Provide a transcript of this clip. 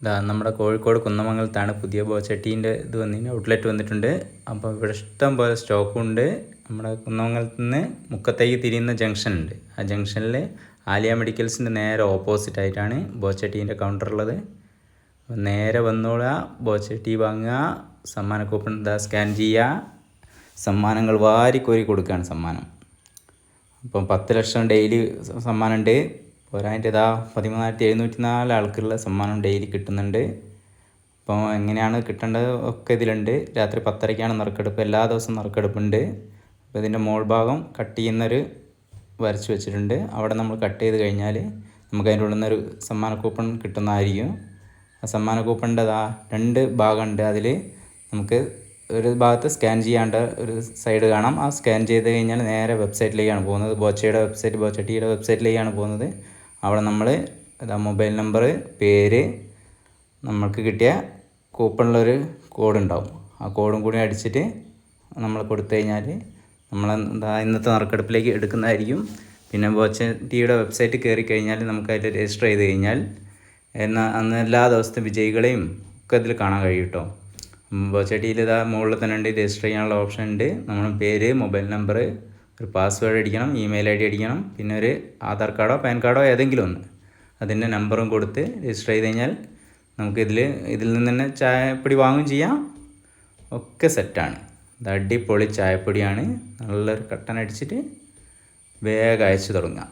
ഇതാ നമ്മുടെ കോഴിക്കോട് കുന്നമംഗലത്താണ് പുതിയ ബോച്ചട്ടീന്റെ ഇത് വന്നിട്ട് ഔട്ട്ലെറ്റ് വന്നിട്ടുണ്ട്. അപ്പോൾ ഇവിടെ ഇഷ്ടം പോലെ സ്റ്റോക്കും ഉണ്ട്. നമ്മുടെ കുന്നമംഗലത്ത് നിന്ന് മുക്കത്തേക്ക് തിരിയുന്ന ജംഗ്ഷൻ ഉണ്ട്. ആ ജംഗ്ഷനിൽ ആലിയ മെഡിക്കൽസിന്റെ നേരെ ഓപ്പോസിറ്റ് ആയിട്ടാണ് ബോച്ചട്ടീന്റെ കൗണ്ടർ ഉള്ളത്. നേരെ വന്നോളുക ബോച്ചട്ടി വാങ്ങുക സമ്മാന കൂപ്പൺ ഇതാ സ്കാൻ ചെയ്യുക. സമ്മാനങ്ങൾ വാരിക്കോരി കൊടുക്കുകയാണ് സമ്മാനം. അപ്പം പത്ത് ലക്ഷം ഡെയിലി സമ്മാനമുണ്ട് പോരായിട്ട് ഇതാ പതിമൂന്നായിരത്തി എഴുന്നൂറ്റി നാല് ആൾക്കുള്ള സമ്മാനം ഡെയിലി കിട്ടുന്നുണ്ട്. അപ്പോൾ എങ്ങനെയാണ് കിട്ടേണ്ടത് ഒക്കെ ഇതിലുണ്ട്. രാത്രി പത്തരയ്ക്കാണ് നറുക്കെടുപ്പ്. എല്ലാ ദിവസവും നറുക്കെടുപ്പുണ്ട്. അപ്പോൾ ഇതിന്റെ മോൾ ഭാഗം കട്ട് ചെയ്യുന്നൊരു വരച്ച് വെച്ചിട്ടുണ്ട്. അവിടെ നമ്മൾ കട്ട് ചെയ്ത് കഴിഞ്ഞാൽ നമുക്ക് അതിന്റെ ഉള്ളിൽ നിന്നൊരു സമ്മാന കൂപ്പൺ കിട്ടുന്നതായിരിക്കും. ആ സമ്മാന കൂപ്പണിന്റെ അതാ രണ്ട് ഭാഗമുണ്ട്. അതിൽ നമുക്ക് ഒരു ഭാഗത്ത് സ്കാൻ ചെയ്യാണ്ട് ഒരു സൈഡ് കാണാം. ആ സ്കാൻ ചെയ്ത് കഴിഞ്ഞാൽ നേരെ വെബ്സൈറ്റിലേക്കാണ് പോകുന്നത്. ബോച്ചയുടെ വെബ്സൈറ്റ് ബോച്ച ടിയുടെ വെബ്സൈറ്റിലേക്കാണ് പോകുന്നത്. അവിടെ നമ്മൾ മൊബൈൽ നമ്പർ പേര് നമ്മൾക്ക് കിട്ടിയ കൂപ്പണിലൊരു കോഡ് ഉണ്ടാവും ആ കോഡും കൂടി അടിച്ചിട്ട് നമ്മൾ കൊടുത്തു കഴിഞ്ഞാൽ നമ്മൾ എന്താ ഇന്നത്തെ നറുക്കെടുപ്പിലേക്ക് എടുക്കുന്നതായിരിക്കും. പിന്നെ ബോച്ചട്ടിയുടെ വെബ്സൈറ്റ് കയറി കഴിഞ്ഞാൽ നമുക്ക് അതിൽ രജിസ്റ്റർ ചെയ്ത് കഴിഞ്ഞാൽ എന്നാൽ അന്ന് എല്ലാ ദിവസത്തെ വിജയികളെയും ഒക്കെ അതിൽ കാണാൻ കഴിയും കേട്ടോ ബോച്ചട്ടിയിൽ ഇതാ മുകളിൽ തന്നെ ഉണ്ട് രജിസ്റ്റർ ചെയ്യാനുള്ള ഓപ്ഷൻ ഉണ്ട്. നമ്മുടെ പേര് മൊബൈൽ നമ്പർ ഒരു പാസ്വേഡ് അടിക്കണം ഇമെയിൽ ഐ ഡി അടിക്കണം പിന്നെ ഒരു ആധാർ കാർഡോ പാൻ കാർഡോ ഏതെങ്കിലും ഒന്ന്. അതിന്റെ നമ്പറും കൊടുത്ത് രജിസ്റ്റർ ചെയ്ത് കഴിഞ്ഞാൽ നമുക്ക് ഇതിൽ ഇതിൽ നിന്ന് തന്നെ ചായപ്പൊടി വാങ്ങും ചെയ്യാം. ഒക്കെ സെറ്റാണ് ഇത് അടിപൊളി ചായപ്പൊടിയാണ്. നല്ലൊരു കട്ടൻ അടിച്ചിട്ട് വേഗം അയച്ചു തുടങ്ങാം.